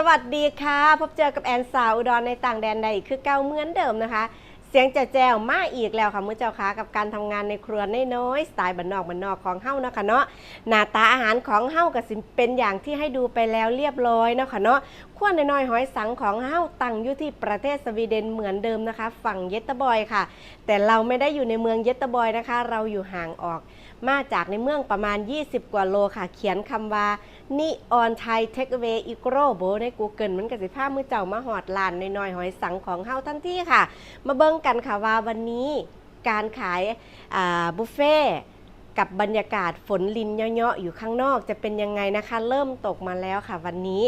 สวัสดีค่ะ พบเจอกับแอนสาวอุดรในต่างแดนใดคือเก้าเหมือนเดิมนะคะ เสียงแจ๋แจวมาอีกแล้วค่ะมื้อเจ้าค่ะกับการทำงานในครัวน้อยๆสไตล์บ้านนอกบ้านนอกของเฮ้าเนาะค่ะเนาะหน้าตาอาหารของเฮ้าก็สิเป็นอย่างที่ให้ดูไปแล้วเรียบร้อยเนาะค่ะเนาะขั้วน้อยๆหอยสังของเฮ้าตั้งอยู่ที่ประเทศสวีเดนเหมือนเดิมนะคะ ฝั่งเยตตอร์บอยค่ะ แต่เราไม่ได้อยู่ในเมืองเยตตอร์บอยนะคะ เราอยู่ห่างออก มาจากในเมืองประมาณ 20 กว่าโลค่ะ เขียนคำว่านิออนไทยเทคเวย์อีโกรโบใน Google มันก็สิภาพมือเจ้ามาหอดลานน้อยๆหอยสังของเฮ้าทันทีค่ะ มาเบิ่งกันค่ะว่าวันนี้การขายาบุฟเฟ่กับบรรยากาศฝนลินเยาะๆอยู่ข้างนอกจะเป็นยังไงนะคะ เริ่มตกมาแล้วค่ะ วันนี้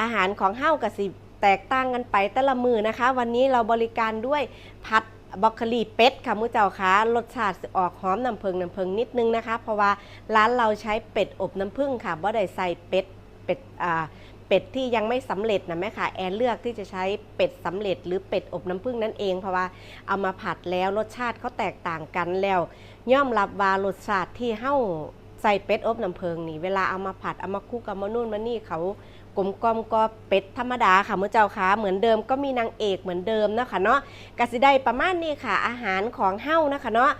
อาหารของเฮากับสิแตกต่างกันไปแต่ละมือนะคะ วันนี้เราบริการด้วยพัดบรอกโคลีเป็ดค่ะมือเจ้าคะรสชาติสิออกหอมน้ำผึ้งน้ำผึ้งนิดนึงนะคะ เพราะว่าร้านเราใช้เป็ดอบน้ำผึ้งค่ะบ่ได้ใส่เป็ดเป็ดอ่า เป็ดที่ยังไม่สำเร็จนะแม่ค่ะแอนเลือกที่จะใช้เป็ดสำเร็จ หรือเป็ดอบน้ำผึ้งนั่นเองเพราะว่าเอามาผัดแล้วรสชาติเขาแตกต่างกันแล้วย่อมรับว่ารสชาติที่เฮ้าใส่เป็ดอบน้ำผึ้งนี่เวลาเอามาผัดเอามาคลุกกับมานู่นมานี่เขากลมกลอมก็เป็ดธรรมดาค่ะเมื่อเจ้าค่ะเหมือนเดิมก็มีนางเอกเหมือนเดิมเนาะคะเนาะกสิได้ประมาณนี้ค่ะ อาหารของเฮ้านะคะเนาะ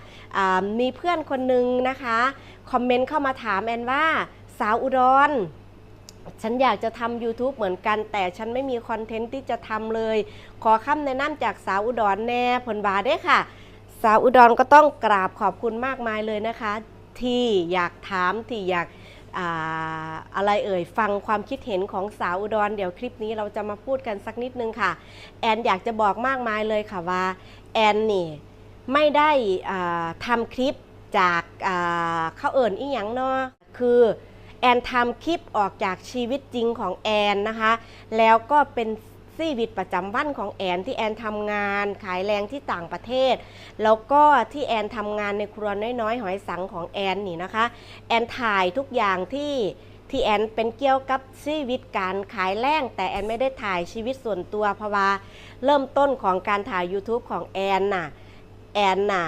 มีเพื่อนคนนึงนะคะ คอมเมนต์เข้ามาถามแอนว่า สาวอุดร ฉันอยากจะทำ YouTube เหมือนกัน แต่ฉันไม่มีคอนเทนต์ที่จะทำเลย ขอคำแนะนำจากสาวอุดรแน่ผลบาเด้ค่ะ สาวอุดรก็ต้องกราบขอบคุณมากมายเลยนะคะ ที่อยากถามที่อยากอะไรเอ่ยฟังความคิดเห็นของสาวอุดร เดี๋ยวคลิปนี้เราจะมาพูดกันสักนิดนึงค่ะ แอนอยากจะบอกมากมายเลยค่ะว่า แอนนี่ไม่ได้ทำคลิปจากเข้าเอิญอีหยังเนาะคือ แอนทำคลิปออกจากชีวิตจริงของแอนนะคะ แล้วก็เป็นชีวิตประจำวันของแอนที่แอนทำงานขายแรงที่ต่างประเทศ แล้วก็ที่แอนทำงานในครัวน้อยๆ หอยสังของแอนนี่นะคะ แอนถ่ายทุกอย่างที่ที่แอนเป็นเกี่ยวกับชีวิตการขายแรงแต่แอนไม่ได้ถ่ายชีวิตส่วนตัวเพราะว่าเริ่มต้นของการถ่าย YouTube ของแอนน่ะแอนน่ะ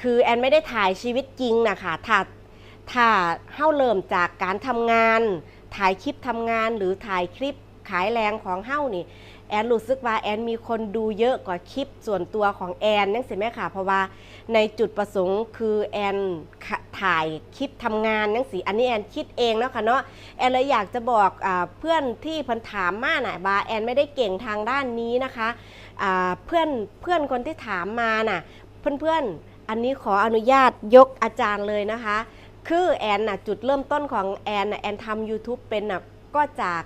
คือแอนไม่ได้ถ่ายชีวิตจริงนะคะถ่าย ถ้าเฮ้าเริ่มจากการทำงาน ถ่ายคลิปทำงานหรือถ่ายคลิปขายแรงของเฮ้านี่ แอนรู้สึกว่าแอนมีคนดูเยอะกว่าคลิปส่วนตัวของแอนนั่นสิแม่ค่ะ เพราะว่าในจุดประสงค์คือแอนถ่ายคลิปทำงานนั่นสิอันนี้แอนคิดเองแล้วค่ะเนาะแอนเลยอยากจะบอกอเพื่อนที่พันถามมาหน่ะบาแอนไม่ได้เก่งทางด้านนี้นะคะเพื่อนเพื่อนคนที่ถามมาน่ะเพื่อนๆอันนี้ขออนุญาตยกอาจารย์เลยนะคะ คือแอนน่ะจุดเริ่มต้นของแอนน่ะแอนทำ YouTube เป็นน่ะก็จาก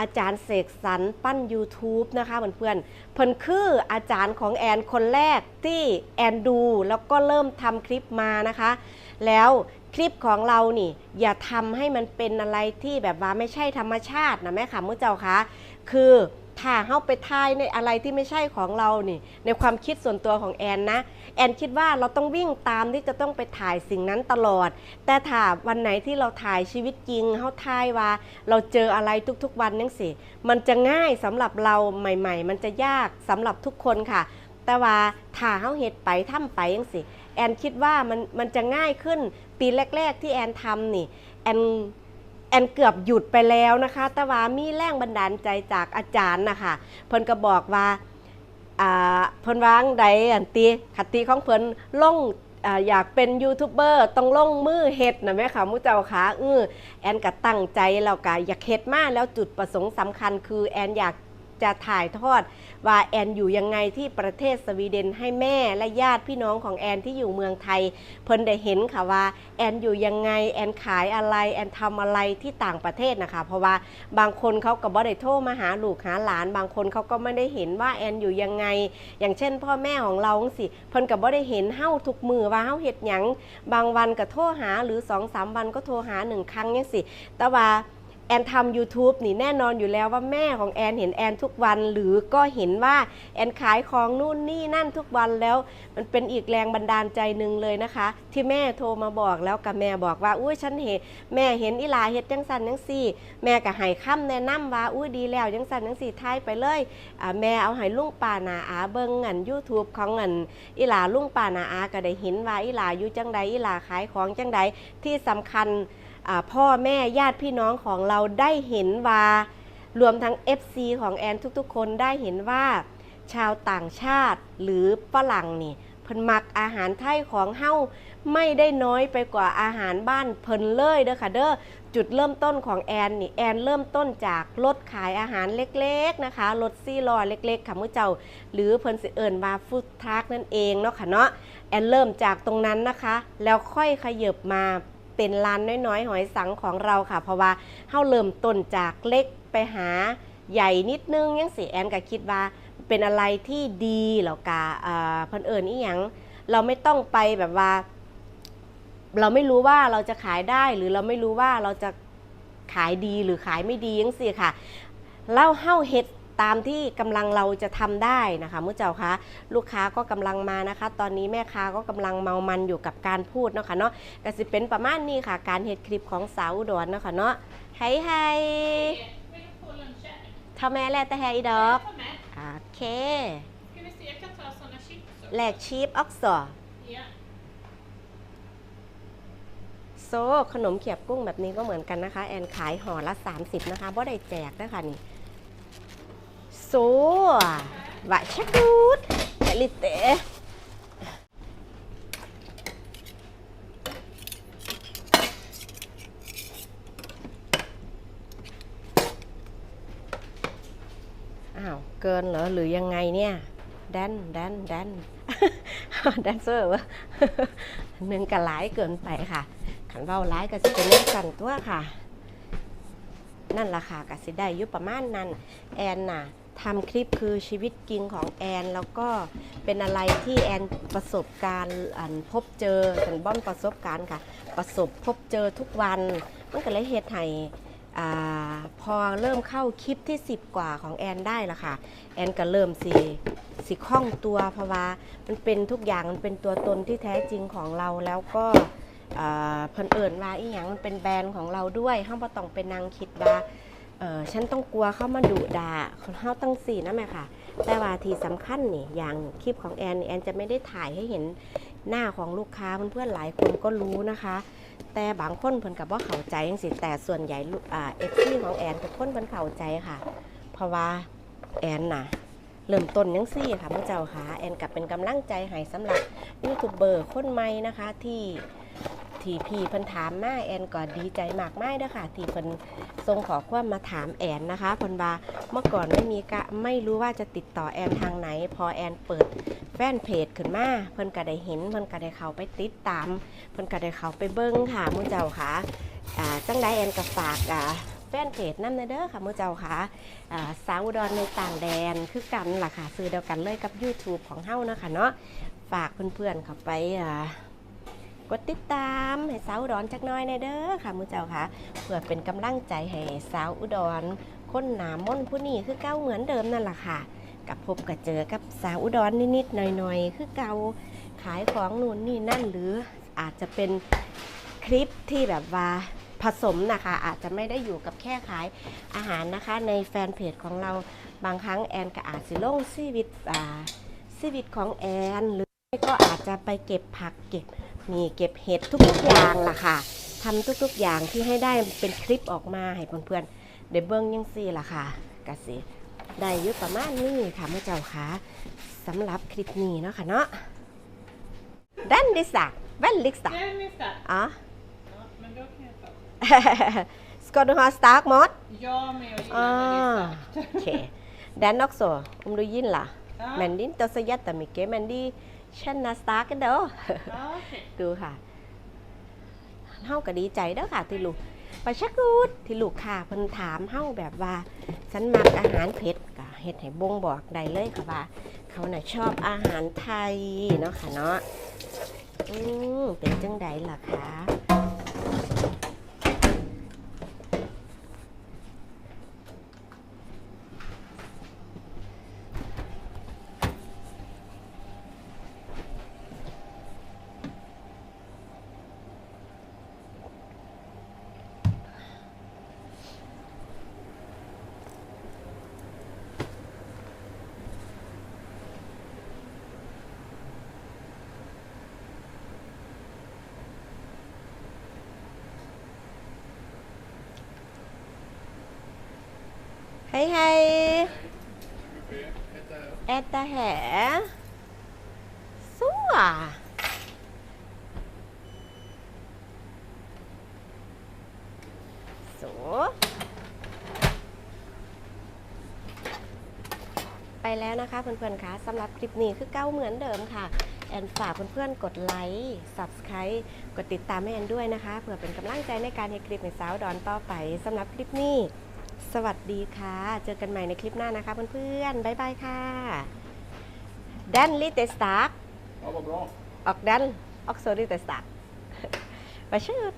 อาจารย์เสกสรรปั้น YouTube นะคะเพื่อนๆเพิ่นคืออาจารย์ของแอนคนแรกที่แอนดู แล้วก็เริ่มทำคลิปมานะคะ แล้วคลิปของเรานี่ อย่าทำให้มันเป็นอะไรที่แบบว่าไม่ใช่ธรรมชาตินะแม่ค่ะมุ้เจ้าคะคือ ถ้าเข้าไปทายในอะไรที่ไม่ใช่ของเรานี่ ในความคิดส่วนตัวของแอนนะ แอนคิดว่าเราต้องวิ่งตามที่จะต้องไปถ่ายสิ่งนั้นตลอด แต่ถ้าวันไหนที่เราถ่ายชีวิตจริงเขาทายว่า เราเจออะไรทุกๆวันนั่นสิมันจะง่ายสำหรับเราใหม่ ๆ มันจะยากสำหรับทุกคนค่ะ แต่ว่าถ้าเขาเฮ็ดไปทำไปยังสิแอนคิดว่ามันมันจะง่ายขึ้นปีแรก ๆ ที่แอนทำนี่แอน อนเกือบหยุดไปแล้วนะคะ แต่ว่ามีแรงบันดาลใจจากอาจารย์นะคะเพิ่นก็บอกว่าเพิ่นวางใดอันตีขัดติของเพิ่นลงอ่าอยากเป็นยูทูบเบอร์ต้องลงมือเฮ็ดนะแม่ค่ะมุเจ้าค่ะเออแอนก็ตั้งใจแล้วก็อยากเฮ็ดมาแล้วจุดประสงค์สำคัญคือแอนอยาก จะถ่ายทอด ว่าแอนอยู่ยังไงที่ประเทศสวีเดนให้แม่และญาติพี่น้องของแอนที่อยู่เมืองไทย เพิ่นได้เห็นค่ะว่าแอนอยู่ยังไงแอนขายอะไรแอนทำอะไรที่ต่างประเทศนะคะ เพราะว่าบางคนเขาก็บ่ได้โทรมาหาลูกหาหลาน บางคนเขาก็ไม่ได้เห็นว่าแอนอยู่ยังไง อย่างเช่น พ่อแม่ของเราสิเพิ่นก็บ่ได้เห็นเฮาทุกมือว่าเฮาเฮ็ดหยังบางวันก็โทรหาหรือ2องสามวันก็โทรหาหนึ่งครั้งยังสิแต่ว่า แอนทำ YouTube นี่แน่นอนอยู่แล้วว่าแม่ของแอนเห็นแอนทุกวัน หรือก็เห็นว่าแอนขายของนู่นนี่นั่นทุกวันแล้ว มันเป็นอีกแรงบันดาลใจหนึ่งเลยนะคะ ที่แม่โทรมาบอกแล้วกับแม่บอกว่าอุ้ยฉันเห็นแม่เห็นอีหลาเฮ็ดจังสันจังซี่ แม่ก็ให้คำแนะนำว่าอุ้ยดีแล้วจังสันจังซี่ท้ายไปเลยแม่เอาให้ลุงป่านาอาเบิ่งอัน YouTube ของอันอีหลาลุงป่านาอาก็ได้เห็นว่าอีหลาอยู่จังใดอีหลาขายของจังใดที่สำคัญ พ่อแม่ญาติพี่น้องของเราได้เห็นว่ารวมทั้ง FC ของแอนทุกๆ คนได้เห็นว่า ชาวต่างชาติหรือฝรั่งนี่เพิ่นมักอาหารไทยของเฮาไม่ได้น้อยไปกว่าอาหารบ้านเพิ่นเลยเด้อค่ะเด้อจุดเริ่มต้นของแอนนี่แอนเริ่มต้นจากรถขายอาหารเล็กๆนะคะรถซี่ลอเล็กๆค่ะมื้อเจ้า หรือเพิ่นสิเอิ้นว่าฟู้ดทรัคนั่นเองเนาะค่ะเนาะแอนเริ่มจากตรงนั้นนะคะ แล้วค่อยขยับมา เป็นร้านน้อยๆ หอยสังของเราค่ะ เพราะว่าเฮาเริ่มต้นจากเล็กไปหาใหญ่นิดนึงยังสิแอนก็คิดว่าเป็นอะไรที่ดีแล้วกะอ่าเพิ่นเอิญอีหยังเราไม่ต้องไปแบบว่า เราไม่รู้ว่าเราจะขายได้หรือเราไม่รู้ว่าเราจะขายดีหรือขายไม่ดียังสิค่ะเล่าเฮ้าเฮ็ด ตามที่กำลังเราจะทำได้นะคะมุ้เจ้าคะลูกค้าก็กำลังมานะคะ ตอนนี้แม่ค้าก็กำลังเมามันอยู่กับการพูดเนาะค่ะเนาะก็สิเป็นประมาณนี้ค่ะ การเฮ็ดคลิปของสาวอุดรเนาะค่ะเนาะไฮไฮทำแม่แลแต่แฮอีดอกโอเคแลกชีพออกซอโซขนมเขียบกุ้งแบบนี้ก็เหมือนกันนะคะ แอนขายห่อละ 30 นะคะบ่ได้แจกนะคะนี่ โซ่วะชักกูดเอลิเตอ้าวเกินเหรอหรือยังไงเนี่ยแดนแดนแดนแดนเซอร์วะหนึ่งกะหลายเกินไปค่ะ ขันเว้าร้ายก็จะเป็นเรื่องกันตัวค่ะนั่นล่ะค่ะก็สิได้ยุประมาณนั้น แอนน่ะ ทำคลิปคือชีวิตจริงของแอน แล้วก็เป็นอะไรที่แอนประสบการณ์อันพบเจอสันบ้อนประสบการณ์ค่ะ ประสบพบเจอทุกวันมันก็เลยเฮ็ดให้พอเริ่มเข้าคลิปที่ 10 กว่าของแอนได้ละค่ะ แอนก็เริ่มสิสิคล่องตัวเพราะว่ามันเป็นทุกอย่างมันเป็นตัวตนที่แท้จริงของเราแล้วก็เพิ่นเอิ่นว่าอีหยังมันเป็นแบรนด์ของเราด้วยเฮาบ่ต้องไปนั่งคิดว่า เออฉันต้องกลัวเข้ามาดุด่าเฮาตั้งสี่นะแม่ค่ะ แต่ว่าที่สำคัญนี่อย่างคลิปของแอนแอนจะไม่ได้ถ่ายให้เห็นหน้าของลูกค้าเพื่อนๆหลายคนก็รู้นะคะ แต่บางคนเพิ่นกับว่าเข้าใจจังซี่แต่ส่วนใหญ่ลูกอ่า FC ของแอนทุกคนเพิ่นเข้าใจค่ะ เพราะว่าแอนน่ะเริ่มต้นยังซี่ค่ะพระเจ้าค่ะแอนกับเป็นกำลังใจให้สำหรับยูทูบเบอร์คนใหม่นะคะที่ที่พี่เพิ่นถามมาแอนก็ดีใจมากมายเด้อค่ะ ที่เพิ่น ส่งขอความมาถามแอนนะคะเพิ่นว่าเมื่อก่อนไม่มีกะไม่รู้ว่าจะติดต่อแอนทางไหน พอแอนเปิดแฟนเพจขึ้นมาเพิ่นก็ได้เห็นเพิ่นก็ได้เข้าไปติดตามเพิ่นก็ได้เข้าไปเบิ่งค่ะมื้อเจ้าค่ะจังไดแอนก็ฝากอ่าแฟนเพจนำเด้อค่ะมื้อเจ้าค่ะสาวอุดรในต่างแดนคือกันล่ะค่ะซื้อเดียวกันเลยกับ YouTube ของเฮานะคะเนาะฝากเพื่อนๆเข้าไปอ่า กดติดตามให้สาวอุดรจักน้อยในเด้อค่ะมือเจ้าค่ะ เพื่อเป็นกำลังใจให้สาวอุดรคนหนามนผู้นี้คือเก้าเหมือนเดิมนั่นแหละค่ะ กับพบกับเจอกับสาวอุดรนิดๆหน่อยๆ คือเก่าขายของนู่นนี่นั่นหรืออาจจะเป็นคลิปที่แบบว่าผสมนะคะ อาจจะไม่ได้อยู่กับแค่ขายอาหารนะคะ ในแฟนเพจของเราบางครั้งแอนก็อาจจะลงชีวิตอ่าชีวิตของแอนหรือก็อาจจะไปเก็บผักเก็บ มีเก็บเห็ดทุกๆอย่างล่ะค่ะทำทุกๆอย่างที่ให้ได้เป็นคลิปออกมาให้เพื่อนๆได้เบิ้งยังซี่ล่ะค่ะกสิได้อยุประมาณนี้ค่ะแม่เจ้าค่ะสำหรับคลิปนี้เนาะค่ะเนาะดันดิสักแว่นลิกสัก Den är stark. อ๋อ Ja, men då kan jag ta. ska du ha stark mat Ja, men jag gillar ah när det är starkt. okej den också om du gillar Ja, men det är inte så jättemycket men det känner stark ändå ja okej. ดูค่ะเฮาก็ดีใจเด้อค่ะที่ลูกประชักกูดที่ลูกค้าเพิ่นถามเฮาแบบว่าฉันมักอาหารเผ็ดก็เฮ็ดให้บ่งบอกได้เลยค่ะว่า เขาน่ะชอบอาหารไทยเนาะค่ะเนาะอืมเป็นจังใดล่ะคะ Hej hej! Äta här. Så! Så. ไปแล้วนะคะเพื่อนๆคะสำหรับคลิปนี้คือเก้าเหมือนเดิมค่ะ แอนฝากเพื่อนๆกดไลค์ Subscribe กดติดตามให้แอนด้วยนะคะ เพื่อเป็นกำลังใจในการให้คลิปในสาวดอนต่อไปสำหรับคลิปนี้ สวัสดีค่ะ เจอกันใหม่ในคลิปหน้านะคะเพื่อนๆ บ๊ายบายค่ะ Den lite stark Ja, vad bra. och den också lite stark. Varsågod.